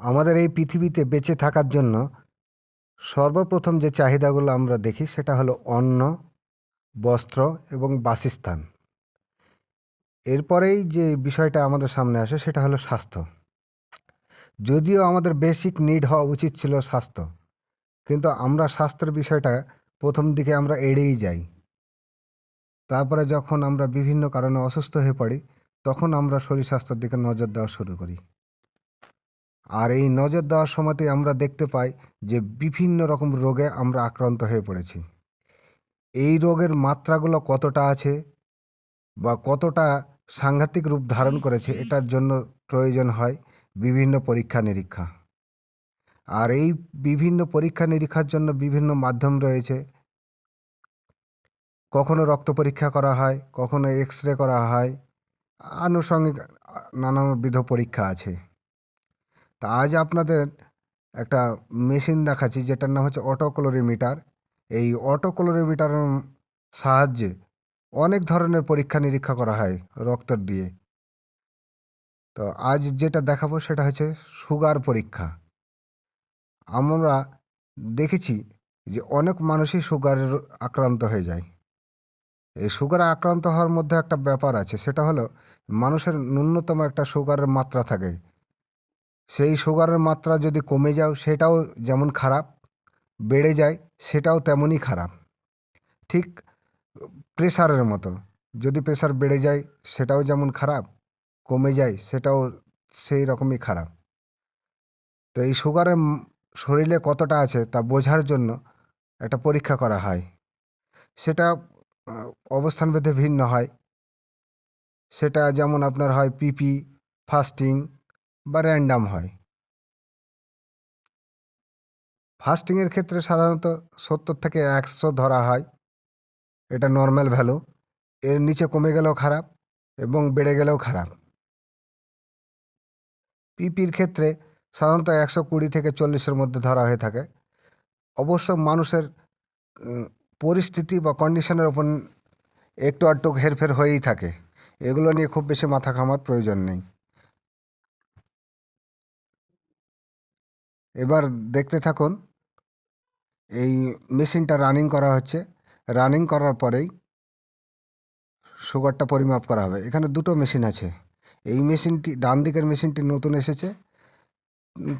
আমাদের এই পৃথিবীতে বেঁচে থাকার জন্য সর্বপ্রথম যে চাহিদাগুলো আমরা দেখি সেটা হলো অন্ন, বস্ত্র এবং বাসস্থান। এরপরেই যে বিষয়টা আমাদের সামনে আসে সেটা হলো স্বাস্থ্য। যদিও আমাদের বেসিক নিড হওয়া উচিত ছিল স্বাস্থ্য, কিন্তু আমরা স্বাস্থ্যের বিষয়টা প্রথম দিকে আমরা এড়িয়েই যাই। তারপরে যখন আমরা বিভিন্ন কারণে অসুস্থ হয়ে পড়ি, তখন আমরা শরীর স্বাস্থ্যের দিকে নজর দেওয়া শুরু করি। আর এই নজর দেওয়ার সময়তেই আমরা দেখতে পাই যে বিভিন্ন রকম রোগে আমরা আক্রান্ত হয়ে পড়েছি। এই রোগের মাত্রাগুলো কতটা আছে বা কতটা সাংঘাতিক রূপ ধারণ করেছে এটার জন্য প্রয়োজন হয় বিভিন্ন পরীক্ষা নিরীক্ষা। আর এই বিভিন্ন পরীক্ষা নিরীক্ষার জন্য বিভিন্ন মাধ্যম রয়েছে। কখনো রক্ত পরীক্ষা করা হয়, কখনো এক্স রে করা হয়, আনুষঙ্গিক নানাবিধ পরীক্ষা আছে। তা আজ আপনাদের একটা মেশিন দেখাচ্ছি, যেটার নাম হচ্ছে অটোক্লোরিমিটার। এই অটোক্লোরিমিটারের সাহায্যে অনেক ধরনের পরীক্ষা নিরীক্ষা করা হয় রক্তের দিয়ে। তো আজ যেটা দেখাবো সেটা হচ্ছে সুগার পরীক্ষা। আমরা দেখেছি যে অনেক মানুষই সুগারের আক্রান্ত হয়ে যায়। এই সুগারে আক্রান্ত হওয়ার মধ্যে একটা ব্যাপার আছে, সেটা হলো মানুষের ন্যূনতম একটা সুগারের মাত্রা থাকে। সেই সুগারের মাত্রা যদি কমে যাও, সেটাও যেমন খারাপ, বেড়ে যায়, সেটাও তেমনই খারাপ। ঠিক প্রেশারের মতো। যদি প্রেশার বেড়ে যায়, সেটাও যেমন খারাপ, কমে যায়, সেটাও সেই রকমই খারাপ। তো এই সুগারের শরীরে কতটা আছে, তা বোঝার জন্য একটা পরীক্ষা করা হয়। সেটা অবস্থান ভেদে ভিন্ন হয়। সেটা যেমন আপনার হয় পিপি ফাস্টিং বা র্যান্ডাম হয়। ফাস্টিংয়ের ক্ষেত্রে সাধারণত সত্তর থেকে একশো ধরা হয়। এটা নর্মাল ভ্যালু এর নিচে কমে গেলেও খারাপ এবং বেড়ে গেলেও খারাপ। পিপির ক্ষেত্রে সাধারণত একশো কুড়ি থেকে চল্লিশের মধ্যে ধরা হয়ে থাকে। অবশ্য মানুষের পরিস্থিতি বা কন্ডিশনের ওপর একটু আধটু হেরফের হয়েই থাকে। এগুলো নিয়ে খুব বেশি মাথা ঘামার প্রয়োজন নেই। এবার দেখতে থাকুন, এই মেশিনটা রানিং করা হচ্ছে। রানিং করার পরেই সুগারটা পরিমাপ করা হবে। এখানে দুটো মেশিন আছে। এই মেশিনটি, ডান দিকের মেশিনটি নতুন এসেছে।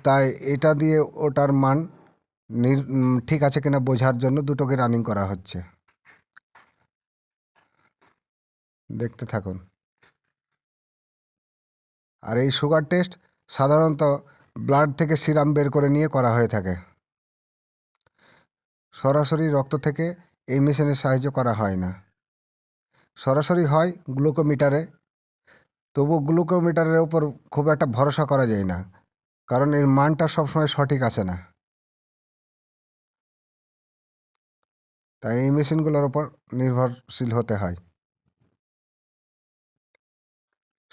তাই এটা দিয়ে ওটার মান ঠিক আছে কিনা বোঝার জন্য দুটোকে রানিং করা হচ্ছে। দেখতে থাকুন। আর এই সুগার টেস্ট সাধারণত ব্লাড থেকে সিরাম বের করে নিয়ে করা হয়ে থাকে। সরাসরি রক্ত থেকে এই মেশিনের সাহায্য করা হয় না। সরাসরি হয় গ্লুকোমিটারে। তবু গ্লুকোমিটারের উপর খুব একটা ভরসা করা যায় না, কারণ এর মানটা সবসময় সঠিক আসে না। তাই এই মেশিনগুলোর ওপর নির্ভরশীল হতে হয়।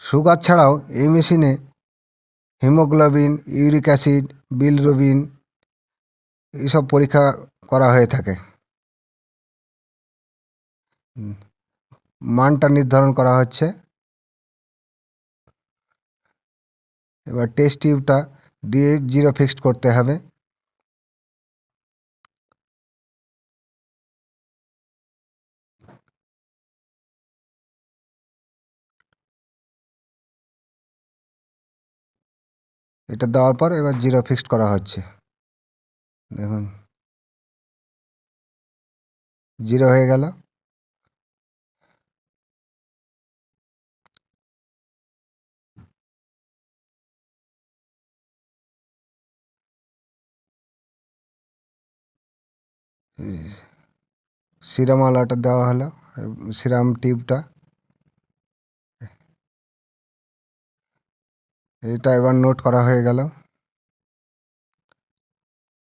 সুগার ছাড়াও এই মেশিনে হিমোগ্লোবিন, ইউরিক অ্যাসিড, বিলরুবিন এইসব পরীক্ষা করা হয়ে থাকে। মানটা নির্ধারণ করা হচ্ছে। এবার টেস্ট টিউবটা দিয়ে জিরো ফিক্সড করতে হবে। এটা দেওয়ার পর এবার জিরো ফিক্সড করা হচ্ছে। দেখুন। জিরো হয়ে গেল। সিরাম আলাটা দেওয়া হলো সিরাম টিউবটা এটা এবার নোট করা হয়ে গেল।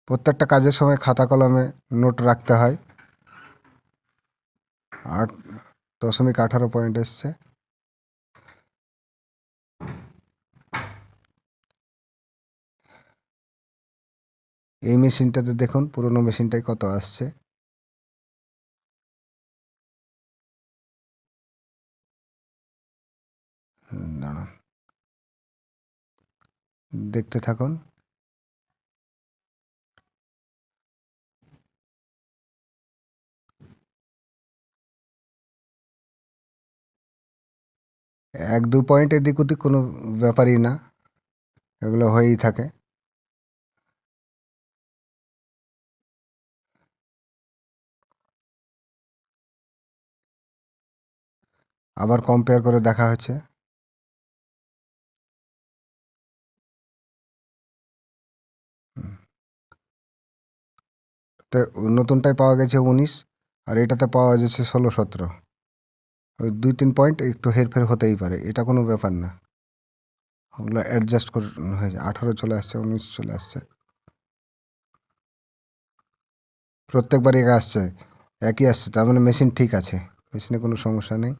প্রত্যেকটা কাজের সময় খাতা কলমে নোট রাখতে হয়। আট দশমিক আঠারো পয়েন্ট এসছে। এই মেশিনটাতে দেখুন, পুরোনো মেশিনটাই কত আসছে। দাঁড়ান। দেখতে থাকুন। এক দু পয়েন্ট এদিক ওদিক কোনো ব্যাপারই না। এগুলো হয়েই থাকে। আবার কম্পেয়ার করে দেখা হচ্ছে। তো নতুনটায় পাওয়া গেছে উনিশ, আর এটাতে পাওয়া যাচ্ছে ষোলো, সতেরো। ওই দুই, তিন পয়েন্ট একটু হেরফের হতেই পারে, এটা কোনো ব্যাপার না। ওগুলো অ্যাডজাস্ট করে হয়েছে আঠারো চলে আসছে, উনিশ চলে আসছে। প্রত্যেকবার এক আসছে, একই আসছে, তার মানে মেশিন ঠিক আছে মেশিনে কোনো সমস্যা নেই।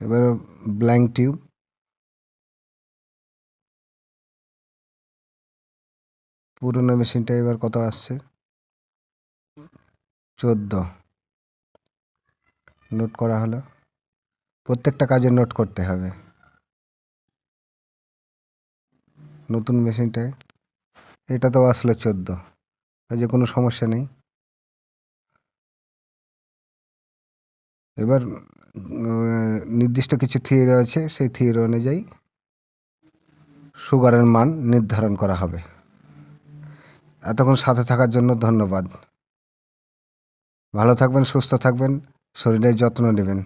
এবার ব্ল্যাঙ্ক টিউব পুরোনো মেশিনটা এবার কত আসছে? চোদ্দ। নোট করা হলো। প্রত্যেকটা কাজে নোট করতে হবে। নতুন মেশিনটায়। এটাতেও আসলো চোদ্দ। যে কোনো সমস্যা নেই। এবার নির্দিষ্ট কিছু থিওরি আছে। সেই থিওরি অনুযায়ী সুগারের মান নির্ধারণ করা হবে। এতক্ষণ সাথে থাকার জন্য ধন্যবাদ। ভালো থাকবেন সুস্থ থাকবেন শরীরের যত্ন নেবেন।